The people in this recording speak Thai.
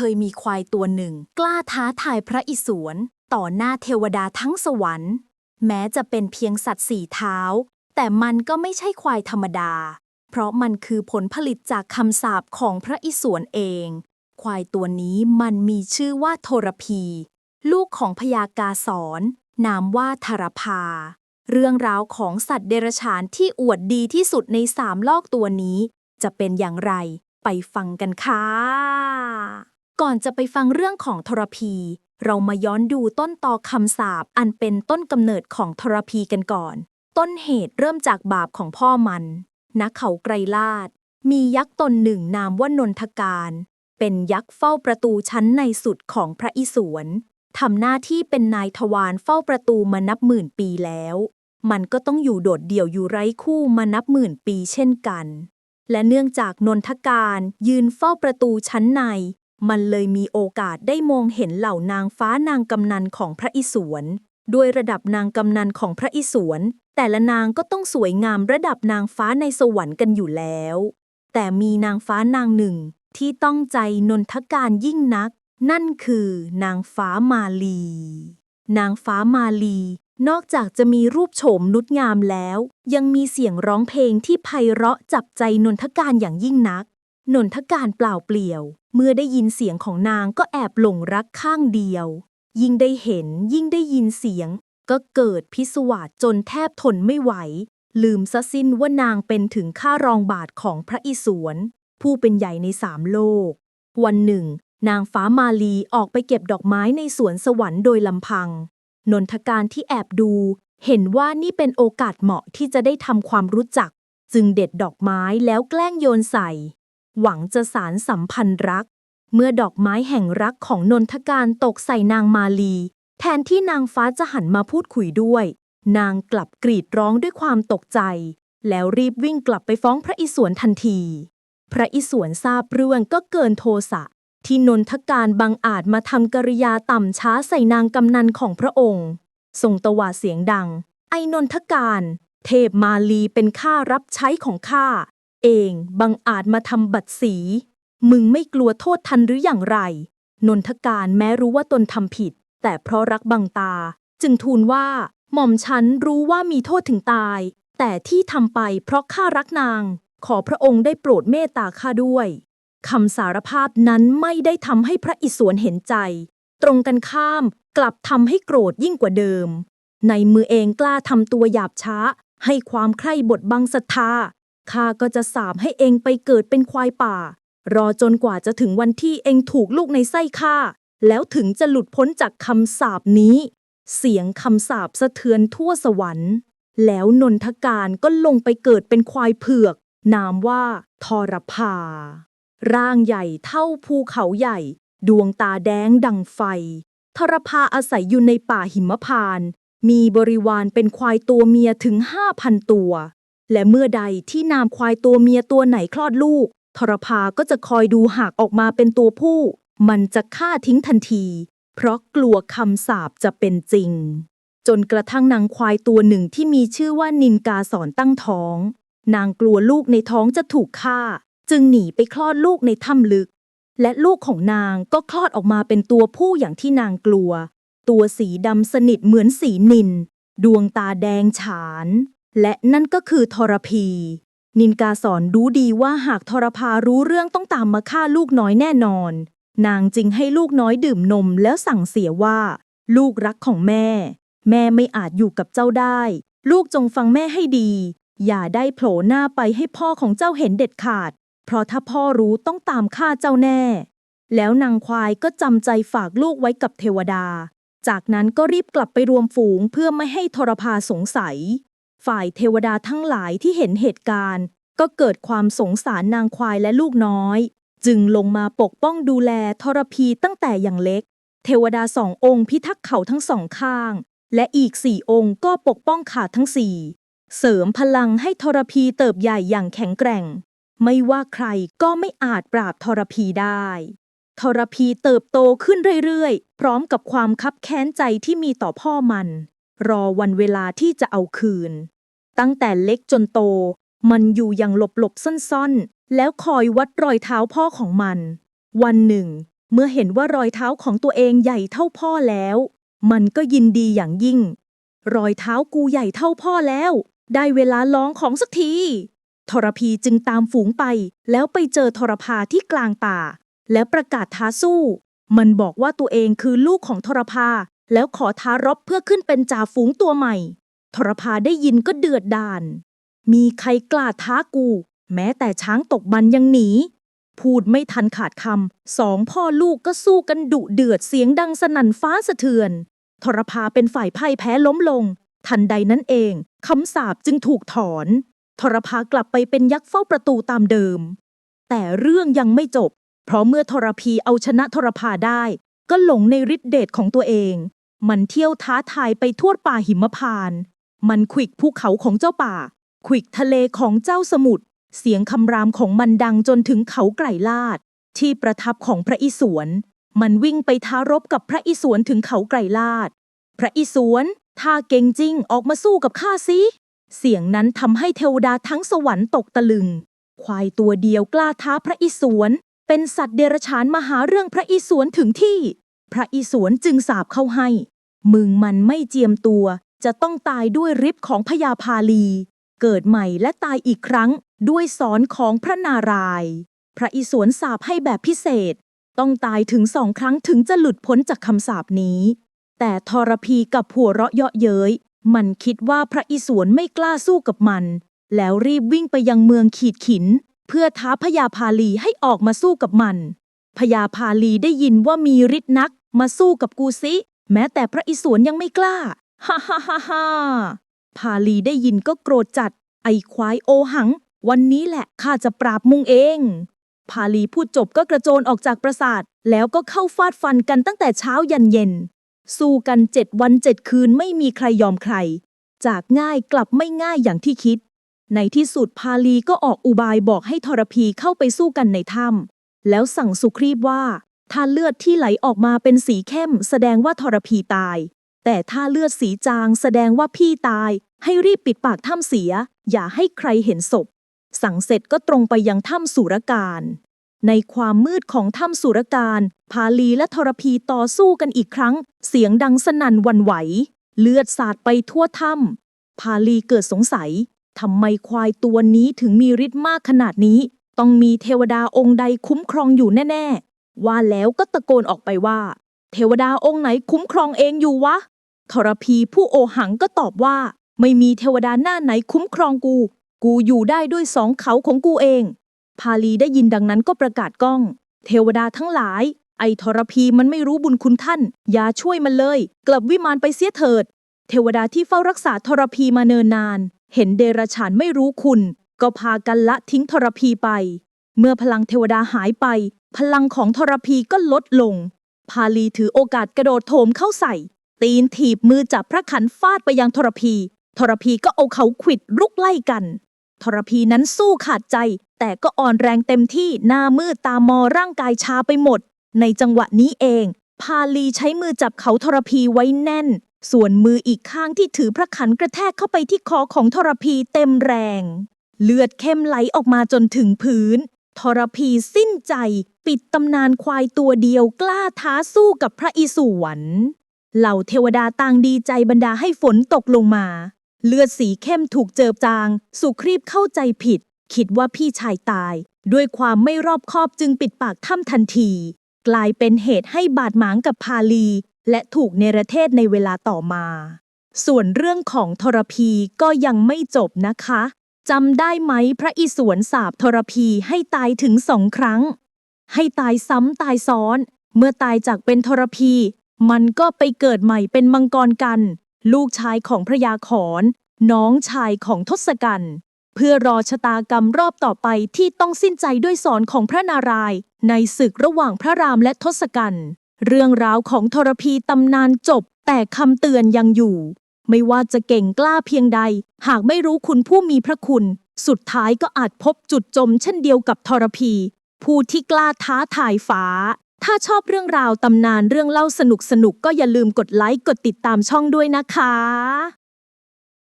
เคยมีควายตัวหนึ่ง กล้าท้าทายพระอิศวรต่อหน้าเทวดาทั้งสวรรค์ แม้จะเป็นเพียงสัตว์สี่เท้า แต่มันก็ไม่ใช่ควายธรรมดา เพราะมันคือผลผลิตจากคำสาปของพระอิศวรเอง ควายตัวนี้มันมีชื่อว่าโทรพี ลูกของพญากาสอนนามว่าธารพา เรื่องราวของสัตว์เดรัจฉานที่อวดดีที่สุดในสามลอกตัวนี้ จะเป็นอย่างไร ไปฟังกันค่ะ ก่อนจะไปฟังเรื่องของทรพี เรามาย้อนดูต้นตอคำสาปอันเป็นต้นกำเนิดของทรพีกันก่อน ต้นเหตุเริ่มจากบาปของพ่อมันณเขาไกรลาด มียักษ์ตนหนึ่งนามว่านนทการ เป็นยักษ์เฝ้าประตูชั้นในสุดของพระอิศวรทำหน้าที่เป็นนายทวารเฝ้าประตูมานับหมื่นปีแล้ว มันก็ต้องอยู่โดดเดี่ยวอยู่ไร้คู่มานับหมื่นปีเช่นกัน และเนื่องจากนนทการยืนเฝ้าประตูชั้นใน มันเลยมีโอกาสได้มองเห็นเหล่านางฟ้านางกำนันของพระอิศวรด้วยระดับนางกำนันของพระอิศวรแต่ละนางก็ต้องสวยงามระดับนางฟ้าในสวรรค์กันอยู่แล้ว แต่มีนางฟ้านางหนึ่งที่ต้องใจนนทการยิ่งนัก นั่นคือนางฟ้ามาลี นางฟ้ามาลี นอกจากจะมีรูปโฉมนุดงามแล้ว ยังมีเสียงร้องเพลงที่ไพเราะจับใจนนทการอย่างยิ่งนัก นนทการเปล่าเปลี่ยว เมื่อได้ยินเสียงของนางก็แอบหลงรักข้างเดียว ยิ่งได้เห็นยิ่งได้ยินเสียง ก็เกิดพิศวาสจนแทบทนไม่ไหว ลืมซะสิ้นว่านางเป็นถึงข้ารองบาทของพระอิศวร ผู้เป็นใหญ่ในสามโลก วันหนึ่ง นางฟ้ามาลีออกไปเก็บดอกไม้ในสวนสวรรค์โดยลำพัง นนทการที่แอบดู เห็นว่านี่เป็นโอกาสเหมาะที่จะได้ทำความรู้จัก จึงเด็ดดอกไม้แล้วแกล้งโยนใส่ หวังจะสารสัมพันธ์รัก เมื่อดอกไม้แห่งรักของนนทการตกใส่นางมาลี แทนที่นางฟ้าจะหันมาพูดคุยด้วย นางกลับกรีดร้องด้วยความตกใจ แล้วรีบวิ่งกลับไปฟ้องพระอิศวรทันที พระอิศวรทราบเรื่องก็เกินโทสะที่นนทการบังอาจมาทำกริยาต่ำช้าใส่นางกำนันของพระองค์ ทรงตวาดเสียงดัง ไอ้นนทการ เทพมาลีเป็นข้ารับใช้ของข้า เองบังอาจมาทำบัตรสี มึงไม่กลัวโทษทันหรืออย่างไร นนทการแม้รู้ว่าตนทำผิด แต่เพราะรักบังตา จึงทูลว่า หม่อมฉันรู้ว่ามีโทษถึงตาย แต่ที่ทำไปเพราะข้ารักนาง ขอพระองค์ได้โปรดเมตตาข้าด้วยคำสารภาพนั้นไม่ได้ทำให้พระอิศวรเห็นใจ ตรงกันข้ามกลับทำให้โกรธยิ่งกว่าเดิม ในมือเองกล้าทำตัวหยาบช้า ให้ความใคร่บทบังศรัทธา ข้าก็จะสาบให้เองไปเกิดเป็นควายป่า รอจนกว่าจะถึงวันที่เองถูกลูกในไส้ข้าแล้วถึงจะหลุดพ้นจากคำสาปนี้ เสียงคำสาปสะเทือนทั่วสวรรค์ แล้วนนทการก็ลงไปเกิดเป็นควายเผือก นามว่าทรพา ร่างใหญ่เท่าภูเขาใหญ่ ดวงตาแดงดังไฟ ทรพาอาศัยอยู่ในป่าหิมพานต์มีบริวารเป็นควายตัวเมียถึงห้าพันตัว และเมื่อใดที่นามควายตัวเมียตัวไหนคลอดลูก ทรพาก็จะคอยดูหากออกมาเป็นตัวผู้ มันจะฆ่าทิ้งทันที เพราะกลัวคำสาปจะเป็นจริง จนกระทั่งนางควายตัวหนึ่งที่มีชื่อว่านินกาสอนตั้งท้อง นางกลัวลูกในท้องจะถูกฆ่า จึงหนีไปคลอดลูกในถ้ำลึก และลูกของนางก็คลอดออกมาเป็นตัวผู้อย่างที่นางกลัว ตัวสีดำสนิทเหมือนสีนิน ดวงตาแดงฉาน และนั่นก็คือทรพี นินกาสอนรู้ดีว่าหากทรพารู้เรื่องต้องตามมาฆ่าลูกน้อยแน่นอน นางจึงให้ลูกน้อยดื่มนมแล้วสั่งเสียว่า ลูกรักของแม่ แม่ไม่อาจอยู่กับเจ้าได้ ลูกจงฟังแม่ให้ดี อย่าได้โผล่หน้าไปให้พ่อของเจ้าเห็นเด็ดขาด เพราะถ้าพ่อรู้ต้องตามฆ่าเจ้าแน่ แล้วนางควายก็จำใจฝากลูกไว้กับเทวดา จากนั้นก็รีบกลับไปรวมฝูงเพื่อไม่ให้ทรพาสงสัย ฝ่ายเทวดาทั้งหลายที่เห็นเหตุการณ์ ก็เกิดความสงสารนางควายและลูกน้อย จึงลงมาปกป้องดูแลทรพีตั้งแต่อย่างเล็ก เทวดาสององค์พิทักษ์เขาทั้งสองข้าง และอีกสี่องค์ก็ปกป้องขาทั้งสี่เสริมพลังให้ทรพีเติบใหญ่อย่างแข็งแกร่ง ไม่ว่าใครก็ไม่อาจปราบทรพีได้ทรพีเติบโตขึ้นเรื่อยๆ พร้อมกับความคับแค้นใจที่มีต่อพ่อมัน รอวันเวลาที่จะเอาคืน ตั้งแต่เล็กจนโต มันอยู่อย่างหลบๆซ่อนๆ แล้วคอยวัดรอยเท้าพ่อของมัน วันหนึ่ง เมื่อเห็นว่ารอยเท้าของตัวเองใหญ่เท่าพ่อแล้ว มันก็ยินดีอย่างยิ่ง รอยเท้ากูใหญ่เท่าพ่อแล้ว ได้เวลาลองของสักทีทรพีจึงตามฝูงไป แล้วไปเจอทรพาที่กลางป่า และประกาศท้าสู้ มันบอกว่าตัวเองคือลูกของทรพา แล้วขอท้ารบเพื่อขึ้นเป็นจ่าฝูงตัวใหม่ ทรพาได้ยินก็เดือดดาลมีใครกล้าท้ากู แม้แต่ช้างตกมันยังหนี พูดไม่ทันขาดคำสองพ่อลูกก็สู้กันดุเดือดเสียงดังสนั่นฟ้าสะเทือน ทรพาเป็นฝ่ายพ่ายแพ้ล้มลง ทันใดนั้นเองคำสาปจึงถูกถอน ทรพากลับไปเป็นยักษ์เฝ้าประตูตามเดิม แต่เรื่องยังไม่จบ เพราะเมื่อทรพีเอาชนะทรพาได้ ก็หลงในฤทธิเดชของตัวเอง มันเที่ยวท้าทายไปทั่วป่าหิมพานต์มันขวิกภูเขาของเจ้าป่า ขวิกทะเลของเจ้าสมุทร เสียงคำรามของมันดังจนถึงเขาไกรลาด ที่ประทับของพระอิศวร มันวิ่งไปท้ารบกับพระอิศวรถึงเขาไกรลาด พระอิศวรถ้าเก่งจริงออกมาสู้กับข้าสิเสียงนั้นทำให้เทวดาทั้งสวรรค์ตกตะลึง ควายตัวเดียวกล้าท้าพระอิศวร เป็นสัตว์เดรัจฉานมาหาเรื่องพระอิศวรถึงที่ พระอิศวรจึงสาบเข้าให้ มึงมันไม่เจียมตัว จะต้องตายด้วยฤทธิ์ของพญาพาลี เกิดใหม่และตายอีกครั้งด้วยสอนของพระนารายณ์พระอิศวรสาบให้แบบพิเศษ ต้องตายถึงสองครั้งถึงจะหลุดพ้นจากคำสาปนี้ แต่ทรพีกับผัวเราะเยาะเย้ย มันคิดว่าพระอิศวรไม่กล้าสู้กับมัน แล้วรีบวิ่งไปยังเมืองขีดขิน เพื่อท้าพญาพาลีให้ออกมาสู้กับมันพญาพาลีได้ยินว่ามีฤทธิ์นัก มาสู้กับกูสิแม้แต่พระอิศวรยังไม่กล้า ฮ่าฮ่าฮ่าฮ่าพาลีได้ยินก็โกรธจัด ไอ้ควายโอหัง วันนี้แหละข้าจะปราบมุงเอง พาลีพูดจบก็กระโจนออกจากปราสาท แล้วก็เข้าฟาดฟันกันตั้งแต่เช้ายันเย็น สู้กันเจ็ดวันเจ็ดคืนไม่มีใครยอมใคร จากง่ายกลับไม่ง่ายอย่างที่คิด ในที่สุดพาลีก็ออกอุบายบอกให้ทรพีเข้าไปสู้กันในถ้ำแล้วสั่งสุครีบว่า ถ้าเลือดที่ไหลออกมาเป็นสีเข้ม แสดงว่าทรพีตาย แต่ถ้าเลือดสีจางแสดงว่าพี่ตาย ให้รีบปิดปากถ้ำเสีย อย่าให้ใครเห็นศพ สั่งเสร็จก็ตรงไปยังถ้ำสุรการ ในความมืดของถ้ำสุรการ พาลีและทรพีต่อสู้กันอีกครั้ง เสียงดังสนั่นวันไหว เลือดสาดไปทั่วถ้ำพาลีเกิดสงสัยทำไมควายตัวนี้ถึงมีฤทธิ์มากขนาดนี้ ต้องมีเทวดาองค์ใดคุ้มครองอยู่แน่ๆ ว่าแล้วก็ตะโกนออกไปว่า เทวดาองค์ไหนคุ้มครองเองอยู่วะทรพีผู้โอหังก็ตอบว่า ไม่มีเทวดาหน้าไหนคุ้มครองกู กูอยู่ได้ด้วยสองเขาของกูเอง พาลีได้ยินดังนั้นก็ประกาศก้อง เทวดาทั้งหลาย ไอ้ทรพีมันไม่รู้บุญคุณท่าน อย่าช่วยมันเลย กลับวิมานไปเสียเถิด เทวดาที่เฝ้ารักษาทรพีมาเนินนาน เห็นเดรฉานไม่รู้คุณ ก็พากันละทิ้งทรพีไป เมื่อพลังเทวดาหายไป พลังของทรพีก็ลดลง พาลีถือโอกาสกระโดดโถมเข้าใส่ ตีนถีบมือจับพระขันฟาดไปยังทรพี ทรพีก็เอาเขาขวิดลุกไล่กัน ทรพีนั้นสู้ขาดใจ แต่ก็อ่อนแรงเต็มที่หน้ามืดตามอร่างกายชาไปหมด ในจังหวะนี้เอง พาลีใช้มือจับเขาทรพีไว้แน่น ส่วนมืออีกข้างที่ถือพระขันกระแทกเข้าไปที่คอของทรพีเต็มแรง เลือดเข้มไหลออกมาจนถึงพื้น ทรพีสิ้นใจ ปิดตำนานควายตัวเดียวกล้าท้าสู้กับพระอิศวรเหล่าเทวดาต่างดีใจบรรดาให้ฝนตกลงมา เลือดสีเข้มถูกเจิบจาง สุครีบเข้าใจผิด คิดว่าพี่ชายตาย ด้วยความไม่รอบคอบจึงปิดปากถ้ำทันที กลายเป็นเหตุให้บาดหมางกับพาลี และถูกเนรเทศในเวลาต่อมา ส่วนเรื่องของทรพีก็ยังไม่จบนะคะ จำได้ไหมพระอิศวรสาบทรพีให้ตายถึงสองครั้ง ให้ตายซ้ำตายซ้อน เมื่อตายจากเป็นทรพี มันก็ไปเกิดใหม่เป็นมังกรกัน ลูกชายของพระยาขอนน้องชายของทศกัณฐ์เพื่อรอชะตากรรมรอบต่อไปที่ต้องสิ้นใจด้วยสอนของพระนารายณ์ในศึกระหว่างพระรามและทศกัณฐ์เรื่องราวของทรพีตำนานจบแต่คำเตือนยังอยู่ ไม่ว่าจะเก่งกล้าเพียงใด หากไม่รู้คุณผู้มีพระคุณ สุดท้ายก็อาจพบจุดจมเช่นเดียวกับทรพี ผู้ที่กล้าท้าทายฟ้า ถ้าชอบเรื่องราวตำนานเรื่องเล่าสนุกๆก็อย่าลืมกดไลค์กดติดตามช่องด้วยนะคะ